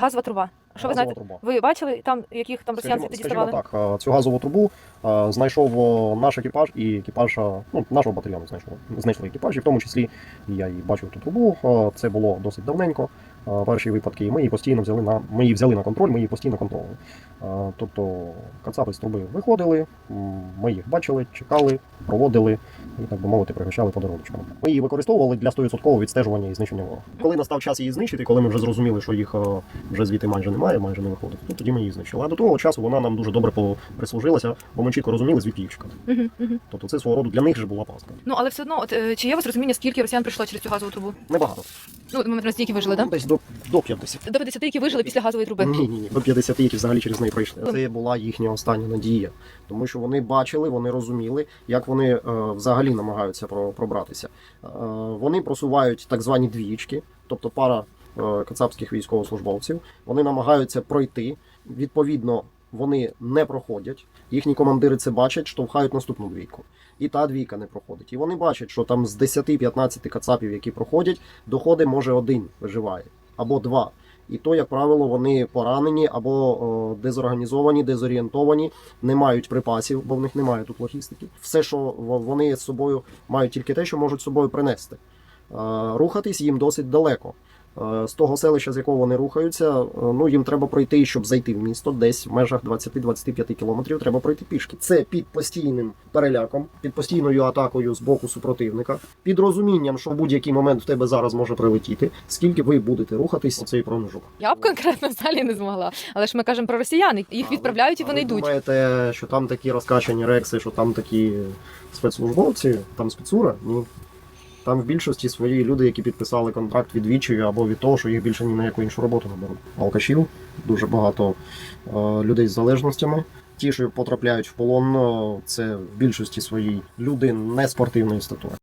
Газова труба. Що ви знаєте? труба. Ви бачили там, яких там росіян тоді ставали? так, цю газову трубу знайшов наш екіпаж і екіпаж ну, нашого батальйону знайшов. Знайшли екіпаж, і в тому числі я і бачив ту трубу. Це було досить давненько. Перші випадки, і ми її постійно взяли на ми її взяли на контроль, ми її постійно контролювали. Тобто кацапи з труби виходили, ми їх бачили, чекали, проводили і так би мовити, пригощали подарунками. Ми її використовували для 100% відстежування і знищення ворога. Коли настав час її знищити, коли ми вже зрозуміли, що їх е, вже звідти майже немає, майже не виходить, то тоді ми її знищили. А до того часу вона нам дуже добре прислужилася, бо ми чітко розуміли, звідки їх чекати. Тобто це свого роду для них же була пастка. Ну але все одно, от е, чи є у вас розуміння, скільки росіян прийшло через цю газову трубу? Небагато. Ну, ми на стільки вижили, так? Десь до, до 50. До 50, які вижили після газової труби. Ні, ні, ні, до 50, які взагалі через неї пройшли. Це була їхня остання надія, тому що вони бачили, вони розуміли, як вони е, взагалі намагаються про, пробратися. Е, вони просувають так звані двієчки, тобто пара е, кацапських військовослужбовців. Вони намагаються пройти. Відповідно, вони не проходять. Їхні командири це бачать, штовхають наступну двійку. І та двійка не проходить. І вони бачать, що там з 10-15 кацапів, які проходять, доходить може один виживає або два. І то, як правило, вони поранені або дезорганізовані, дезорієнтовані, не мають припасів, бо в них немає тут логістики. Все, що вони з собою мають тільки те, що можуть з собою принести. Е, Рухатись їм досить далеко. Е, З того селища, з якого вони рухаються, е, ну їм треба пройти, щоб зайти в місто, десь в межах 20-25 кілометрів треба пройти пішки. Це під постійним переляком, під постійною атакою з боку супротивника, під розумінням, що в будь-який момент в тебе зараз може прилетіти, скільки ви будете рухатись у цей проміжок. Я б конкретно взагалі не змогла. Але ж ми кажемо про росіян, їх відправляють і вони ви йдуть. думаєте, що там такі розкачані рекси, що там такі спецслужбовці, там спецура? Ні. Там в більшості свої люди, які підписали контракт від відчаю або від того, що їх більше ні на яку іншу роботу не беруть. Алкашів, дуже багато е, людей з залежностями. Ті, що потрапляють в полон, е, це в більшості своїй люди не спортивної статури.